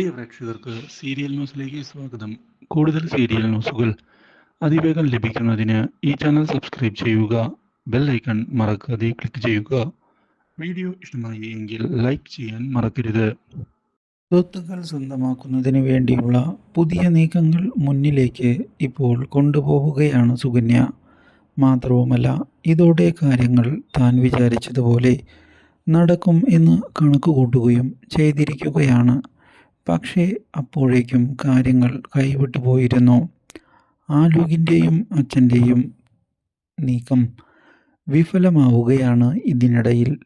പ്രിയ പ്രേക്ഷകർക്ക് സീരിയൽ ന്യൂസിലേക്ക് സ്വാഗതം. കൂടുതൽ സീരിയൽ ന്യൂസുകൾ അതിവേഗം ലഭിക്കുന്നതിന് ഈ ചാനൽ സബ്സ്ക്രൈബ് ചെയ്യുക ബെൽ ഐക്കൺ മറക്കാതെ ക്ലിക്ക് ചെയ്യുക. വീഡിയോ ഇഷ്ടമായി എങ്കിൽ ലൈക്ക് ചെയ്യാൻ മറക്കരുത്. സ്വത്തുക്കൾ സ്വന്തമാക്കുന്നതിന് വേണ്ടിയുള്ള പുതിയ നീക്കങ്ങൾ മുന്നിലേക്ക് ഇപ്പോൾ കൊണ്ടുപോവുകയാണ് സുകന്യ. മാത്രവുമല്ല ഇതോടെ കാര്യങ്ങൾ താൻ വിചാരിച്ചതുപോലെ നടക്കും എന്ന് കണക്ക് കൂട്ടുകയും ചെയ്തിരിക്കുകയാണ്. പക്ഷേ അപ്പോഴേക്കും കാര്യങ്ങൾ കൈവിട്ടു പോയിരുന്നു. ആലൂകിന്റെയും അച്ഛന്റെയും നീക്കം വിഫലമാവുകയാണ് ഇതിനിടയിൽ.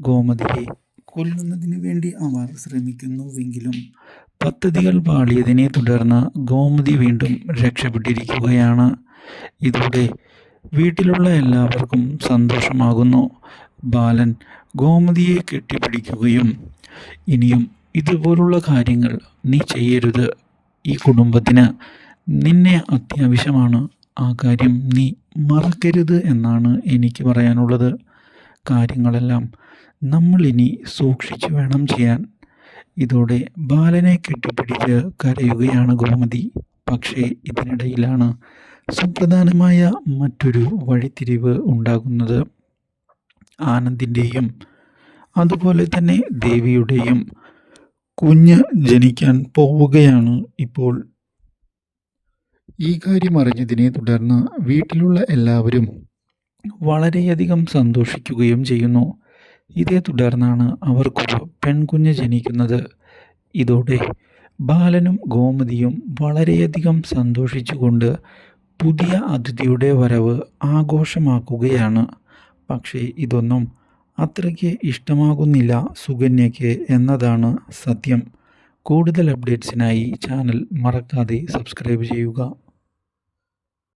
ഗോമതിയെ കൊല്ലുന്നതിന് വേണ്ടി അവർ ശ്രമിക്കുന്നുവെങ്കിലും പദ്ധതികൾ പാളിയതിനെ തുടർന്ന് ഗോമതി വീണ്ടും രക്ഷപ്പെട്ടിരിക്കുകയാണ്. ഇതോടെ വീട്ടിലുള്ള എല്ലാവർക്കും സന്തോഷമാകുന്നു. ബാലൻ ഗോമതിയെ കെട്ടിപ്പിടിക്കുകയും ഇനിയും ഇതുപോലുള്ള കാര്യങ്ങൾ നീ ചെയ്യരുത്. ഈ കുടുംബത്തിന് നിന്നെ അത്യാവശ്യമാണ്. ആ കാര്യം നീ മറക്കരുത് എന്നാണ് എനിക്ക് പറയാനുള്ളത്. കാര്യങ്ങളെല്ലാം നമ്മളിനി സൂക്ഷിച്ചു വേണം ചെയ്യാൻ. ഇതോടെ ബാലനെ കെട്ടിപ്പിടിച്ച് കരയുകയാണ് ഗോമതി. പക്ഷേ ഇതിനിടയിലാണ് സുപ്രധാനമായ മറ്റൊരു വഴിത്തിരിവ് ഉണ്ടാകുന്നത്. ആനന്ദിന്റെയും അതുപോലെ തന്നെ ദേവിയുടെയും കുഞ്ഞ് ജനിക്കാൻ പോവുകയാണ് ഇപ്പോൾ. ഈ കാര്യം അറിഞ്ഞതിനെ തുടർന്ന് വീട്ടിലുള്ള എല്ലാവരും വളരെയധികം സന്തോഷിക്കുകയും ചെയ്യുന്നു. ഇതേ തുടർന്നാണ് അവർക്കൊരു പെൺകുഞ്ഞ് ജനിക്കുന്നത്. ഇതോടെ ബാലനും ഗോമതിയും വളരെയധികം സന്തോഷിച്ചുകൊണ്ട് പുതിയ അതിഥിയുടെ വരവ് ആഘോഷമാക്കുകയാണ്. പക്ഷേ ഇതൊന്നും അത്രയ്ക്ക് ഇഷ്ടമാകുന്നില്ല സുകന്യയ്ക്ക് എന്നതാണ് സത്യം. കൂടുതൽ അപ്ഡേറ്റ്സിനായി ചാനൽ മറക്കാതെ സബ്സ്ക്രൈബ് ചെയ്യുക.